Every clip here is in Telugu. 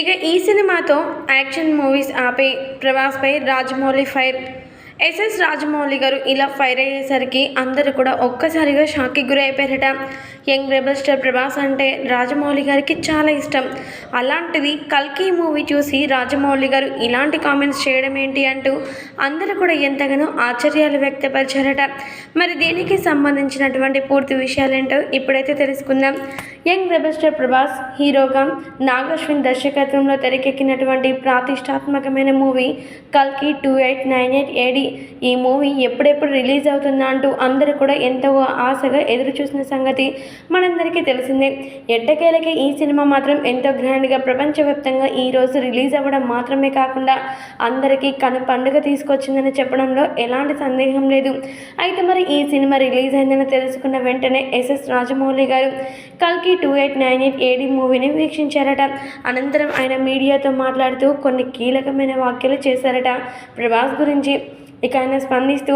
ఇక ఈ సినిమాతో యాక్షన్ మూవీస్ ఆపి ప్రభాస్పై రాజమౌళి ఫైర్. ఎస్ఎస్ రాజమౌళి గారు ఇలా ఫైర్ అయ్యేసరికి అందరూ కూడా ఒక్కసారిగా షాక్కి గురైపోయారట. యంగ్ రెబల్ స్టార్ ప్రభాస్ అంటే రాజమౌళి గారికి చాలా ఇష్టం. అలాంటిది కల్కి మూవీ చూసి రాజమౌళి గారు ఇలాంటి కామెంట్స్ చేయడం ఏంటి అంటూ అందరూ కూడా ఎంతగానో ఆశ్చర్యాలు వ్యక్తపరిచారట. మరి దీనికి సంబంధించినటువంటి పూర్తి విషయాలేంటో ఇప్పుడైతే తెలుసుకుందాం. యంగ్ రెబల్ స్టార్ ప్రభాస్ హీరోగా నాగశ్విన్ దర్శకత్వంలో తెరకెక్కినటువంటి ప్రాతిష్టాత్మకమైన మూవీ కల్కి two eight nine eight AD ఈ మూవీ ఎప్పుడెప్పుడు రిలీజ్ అవుతుందా అంటూ అందరూ కూడా ఎంతో ఆశగా ఎదురు చూసిన సంగతి మనందరికీ తెలిసిందే. ఎట్టకేలకి ఈ సినిమా మాత్రం ఎంతో గ్రాండ్గా ప్రపంచవ్యాప్తంగా ఈ రోజు రిలీజ్ అవ్వడం మాత్రమే కాకుండా అందరికీ కను పండుగ తీసుకొచ్చిందని చెప్పడంలో ఎలాంటి సందేహం లేదు. అయితే మరి ఈ సినిమా రిలీజ్ అయిందని తెలుసుకున్న వెంటనే ఎస్ఎస్ రాజమౌళి గారు కల్కి two eight nine eight AD మూవీని వీక్షించారట. అనంతరం ఆయన మీడియాతో మాట్లాడుతూ కొన్ని కీలకమైన వ్యాఖ్యలు చేశారట ప్రభాస్ గురించి. ఇక ఆయన స్పందిస్తూ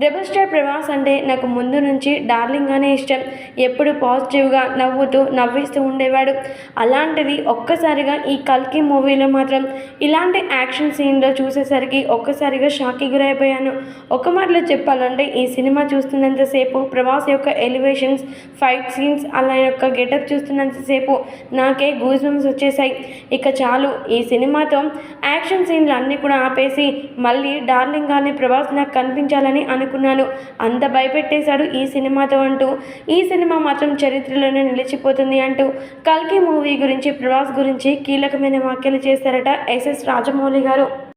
రెబల్ స్టార్ ప్రభాస్ అంటే నాకు ముందు నుంచి డార్లింగ్గానే ఇష్టం. ఎప్పుడు పాజిటివ్గా నవ్వుతూ నవ్విస్తూ ఉండేవాడు. అలాంటిది ఒక్కసారిగా ఈ కల్కి మూవీలో మాత్రం ఇలాంటి యాక్షన్ సీన్లో చూసేసరికి ఒక్కసారిగా షాక్కి గురైపోయాను. ఒక మాటలో చెప్పాలంటే ఈ సినిమా చూస్తున్నంతసేపు ప్రభాస్ యొక్క ఎలివేషన్స్ ఫైట్ సీన్స్ అలా యొక్క గెటప్ చూస్తున్నంతసేపు నాకే గూజ్బంస్ వచ్చేసాయి ఇక చాలు ఈ సినిమాతో యాక్షన్ సీన్లు అన్నీ కూడా ఆపేసి మళ్ళీ డార్లింగ్గానే ప్రభాస్ నాకు కనిపించాలని అనుకున్నాను. అంత భయపెట్టేశాడు ఈ సినిమాతో అంటూ. ఈ సినిమా మాత్రం చరిత్రలోనే నిలిచిపోతుంది అంటూ. కల్కి మూవీ గురించి ప్రభాస్ గురించి కీలకమైన వ్యాఖ్యలు చేశారట ఎస్ఎస్ రాజమౌళి గారు.